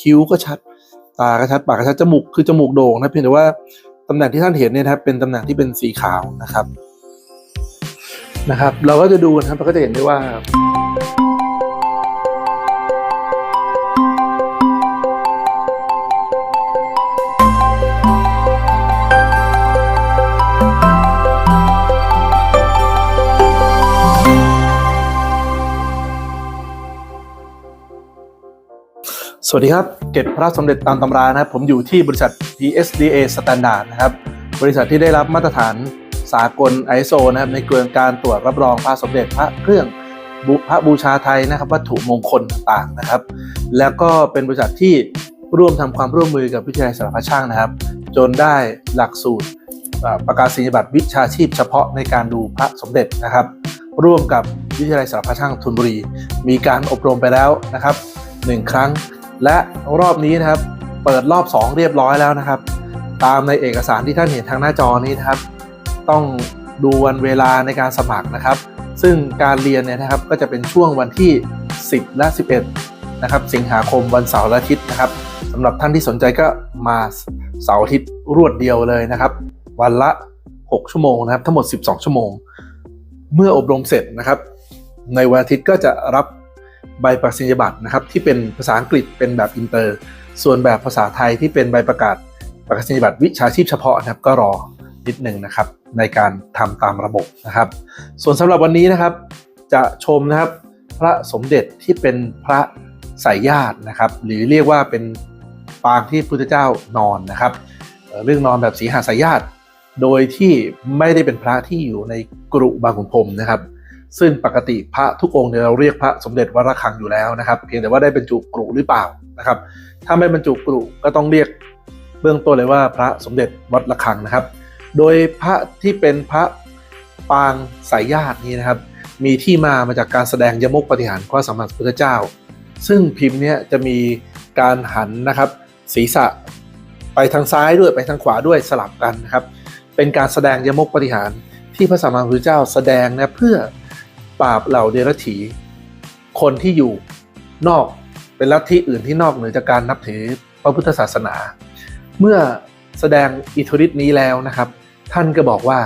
คิ้วก็ชัด ตาก็ชัด ปากก็ชัด จมูกคือจมูกโด่งนะเพียงแต่ว่าตำแหน่งที่ท่านเห็นเนี่ยนะครับเป็นตำแหน่งที่เป็นสีขาวนะครับนะครับ เราก็จะดูนะครับเราก็จะเห็นได้ว่า สวัสดีครับ เก็บพระสมเด็จตามตำรานะครับ ผมอยู่ที่บริษัท PSDA Standard นะครับ บริษัทที่ได้รับมาตรฐานสากล ISO นะครับ ในเกณฑ์การตรวจรับรองพระสมเด็จพระเครื่องพระบูชาไทยนะครับ วัตถุมงคลต่างๆนะครับ แล้วก็เป็นบริษัทที่ร่วมทำความร่วมมือกับวิทยาลัยสารพัดช่างนะครับ จนได้หลักสูตรประกาศนียบัตรวิชาชีพเฉพาะในการดูพระสมเด็จนะครับ ร่วมกับวิทยาลัยสารพัดช่างธนบุรี มีการอบรมไปแล้วนะครับหนึ่งครั้ง และรอบนี้นะครับ เปิดรอบ 2 เรียบร้อยแล้วนะครับ ตามในเอกสารที่ท่านเห็นทางหน้าจอนี้นะครับ ต้องดูวันเวลาในการสมัครนะครับ ซึ่งการเรียนเนี่ยนะครับก็จะเป็นช่วงวันที่ 10 และ 11 นะครับ สิงหาคมวันเสาร์และอาทิตย์นะครับสำหรับท่านที่สนใจก็มาเสาร์อาทิตย์รวดเดียวเลยนะครับ วันละ 6 ชั่วโมงนะครับ ทั้งหมด 12 ชั่วโมง เมื่ออบรมเสร็จนะครับ ในวันอาทิตย์ก็จะรับ ใบประกาศนียบัตรนะครับที่เป็นภาษาอังกฤษเป็นแบบอินเตอร์ ส่วนแบบภาษาไทยที่เป็นใบประกาศประกาศนียบัตรวิชาชีพเฉพาะนะครับก็รอนิดหนึ่งนะครับในการทำตามระบบนะครับ ส่วนสำหรับวันนี้นะครับ จะชมนะครับพระสมเด็จที่เป็นพระสายญาตินะครับ หรือเรียกว่าเป็นปางที่พุทธเจ้านอนนะครับ เรื่องนอนแบบสีหาสายญาติ โดยที่ไม่ได้เป็นพระที่อยู่ในกรุบางขุนพรมนะครับ ซึ่งปกติพระทุกองค์เนี่ยเราเรียกพระสมเด็จวัดระฆังอยู่แล้วนะครับ เพียงแต่ว่าได้บรรจุกรุหรือเปล่านะครับ ถ้าไม่บรรจุกรุก็ต้องเรียกเบื้องต้นเลยว่าพระสมเด็จวัดระฆังนะครับ โดยพระที่เป็นพระปางสายญาตินี้นะครับ มีที่มามาจากการแสดงยมกปฏิหารย์ข้อสมมาสัมพุทธเจ้า ซึ่งพิมพ์เนี้ยจะมีการหันนะครับศีรษะไปทางซ้ายด้วยไปทางขวาด้วยสลับกันนะครับ เป็นการแสดงยมกปฏิหารที่พระสัมมาสัมพุทธเจ้าแสดงนะเพื่อ ปราบเหล่าเดรัจฉีคนที่อยู่นอกเป็นลัทธิอื่นที่นอกเหนือจากการนับถือพระพุทธศาสนา เมื่อแสดงอิทธิฤทธิ์นี้แล้วนะครับ ท่านก็บอกว่า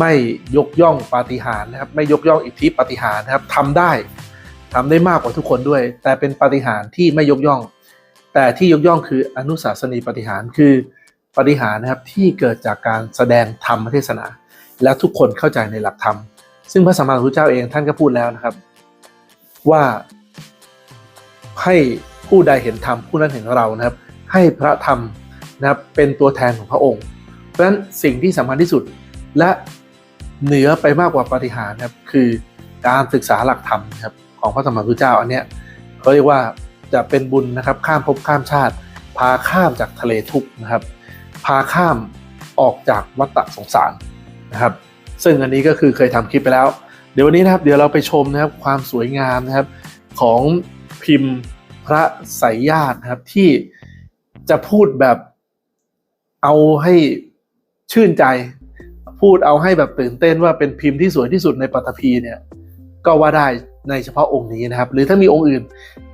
ไม่ยกย่องปาฏิหาริย์นะครับ ไม่ยกย่องอิทธิปาฏิหาริย์นะครับทำได้ทำได้มากกว่าทุกคนด้วย แต่เป็นปาฏิหาริย์ที่ไม่ยกย่อง แต่ที่ยกย่องคืออนุสาสนีปาฏิหาริย์คือปาฏิหาริย์นะครับที่เกิดจากการแสดงธรรมเทศนา และทุกคนเข้าใจในหลักธรรม ซึ่งพระสัมมาสัมพุทธเจ้าเองท่านก็พูดแล้วนะครับ ว่าให้ผู้ใดเห็นธรรมผู้นั้นเห็นเรานะครับ ให้พระธรรมนะครับเป็นตัวแทนของพระองค์ เพราะฉะนั้นสิ่งที่สำคัญที่สุดและเหนือไปมากกว่าปาฏิหาริย์นะครับคือการศึกษาหลักธรรมครับของพระสัมมาสัมพุทธเจ้าอันเนี้ยเขาเรียกว่าจะเป็นบุญนะครับข้ามภพข้ามชาติ พาข้ามจากทะเลทุกนะครับ พาข้ามออกจากวัฏฏะสงสารนะครับ ซึ่งอันนี้ก็คือเคยทำคลิปไปแล้ว เดี๋ยววันนี้นะครับเดี๋ยวเราไปชมนะครับความสวยงามนะครับของพิมพ์พระสายญาตินะครับที่จะพูดแบบเอาให้ชื่นใจ พูดเอาให้แบบตื่นเต้นว่าเป็นพิมพ์ที่สวยที่สุดในปัตตภีเนี่ยก็ว่าได้ในเฉพาะองค์นี้นะครับ หรือถ้ามีองค์อื่น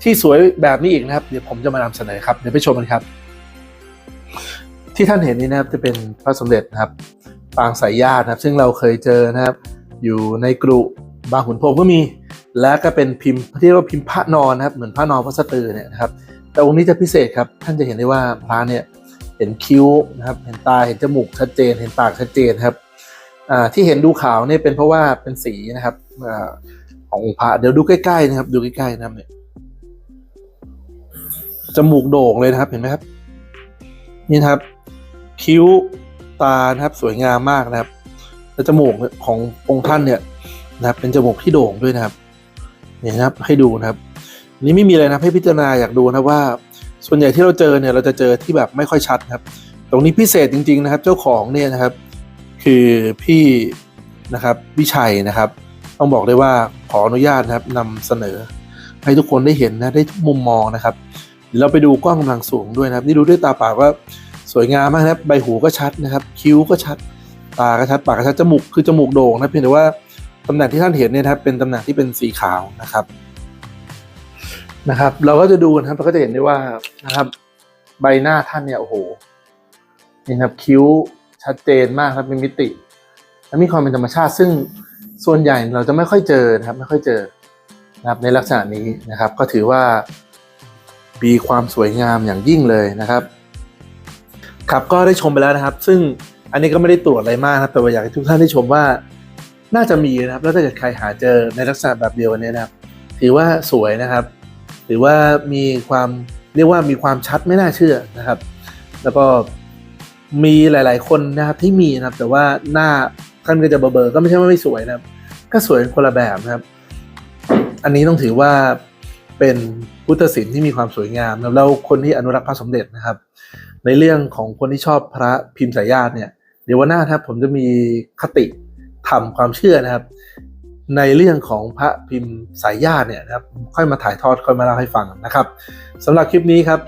ที่สวยแบบนี้อีกนะครับ เดี๋ยวผมจะมานำเสนอครับเดี๋ยวไปชมกันครับ ที่ท่านเห็นนี้นะครับจะเป็นพระสมเด็จนะครับ ปางสายญาตินะครับ ซึ่งเราเคยเจอนะครับ อยู่ในกรุบางขุนพรมก็มี และก็เป็นพิมพ์ที่เรียกว่าพิมพ์พระนอนนะครับ เหมือนพระนอนพระสตือเนี่ยนะครับ แต่องค์นี้จะพิเศษครับ ท่านจะเห็นได้ว่าพระเนี่ยเห็นคิ้วนะครับ เห็นตา เห็นจมูกชัดเจน เห็นปากชัดเจนครับที่เห็นดูขาวเนี่ยเป็นเพราะว่าเป็นสีนะครับอขององค์พระ เดี๋ยวดูใกล้ๆนะครับ ดูใกล้ๆนะครับเนี่ยจมูกโด่งเลยนะครับ เห็นไหมครับ นี่นะครับ คิ้ว ตานะครับสวยงามมากนะครับและจมูกขององค์ท่านเนี่ยนะครับ เป็นจมูกที่โด่งด้วยนะครับเนี่ยนะครับให้ดูนะครับนี่ไม่มีอะไรนะให้พิจารณาอยากดูนะว่า ส่วนใหญ่ที่เราเจอเนี่ยเราจะเจอที่แบบไม่ค่อยชัดครับ ตรงนี้พิเศษจริง ๆนะครับ เจ้าของเนี่ยนะครับ คือพี่นะครับวิชัยนะครับ ต้องบอกได้ว่าขออนุญาตนะครับนำเสนอ ให้ทุกคนได้เห็นนะได้ทุกมุมมองนะครับเดี๋ยวเราไปดูกล้องกำลังสูงด้วยนะครับ นี่ดูด้วยตาเปล่า สวยงามมากนะครับใบหูก็ชัดนะครับ คิ้วก็ชัด ตาก็ชัด ปากก็ชัด จมูกคือจมูกโด่งนะเพียงแต่ว่าตำแหน่งที่ท่านเห็นเนี่ยนะครับเป็นตำแหน่งที่เป็นสีขาวนะครับนะครับ เราก็จะดูนะครับเราก็จะเห็นได้ว่านะครับ ใบหน้าท่านเนี่ยโอ้โหนี่ครับคิ้วชัดเจนมากครับเป็นมิติ และมีความเป็นธรรมชาติ ซึ่งส่วนใหญ่เราจะไม่ค่อยเจอนะครับ ไม่ค่อยเจอนะครับในลักษณะนี้นะครับ ก็ถือว่ามีความสวยงามอย่างยิ่งเลยนะครับ ครับก็ได้ชมไปแล้วนะครับ ซึ่งอันนี้ก็ไม่ได้ตรวจอะไรมากนะครับแต่ว่าอยากให้ทุกท่านได้ชมว่าน่าจะมีนะครับ แล้วถ้าเกิดใครหาเจอในลักษณะแบบเดียวกันนี้นะครับ ถือว่าสวยนะครับถือว่ามีความเรียกว่ามีความชัดไม่น่าเชื่อนะครับ แล้วก็มีหลาย ๆ คนนะครับที่มีนะครับ แต่ว่าหน้าท่านก็จะเบลอๆก็ไม่ใช่ว่าไม่สวยนะครับ ก็สวยคนละแบบนะครับ อันนี้ต้องถือว่าเป็นพุทธศิลป์ที่มีความสวยงามแล้วคนที่อนุรักษ์พระสมเด็จนะครับ ในเรื่องของคนที่ชอบพระพิมพ์สายญาติเนี่ยเดี๋ยววันหน้าครับผมจะมีคติธรรมความเชื่อนะครับ ในเรื่องของพระพิมพ์สายญาติเนี่ยนะครับค่อยมาถ่ายทอดค่อยมาเล่าให้ฟังนะครับสำหรับคลิปนี้ครับ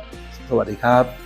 สวัสดีครับ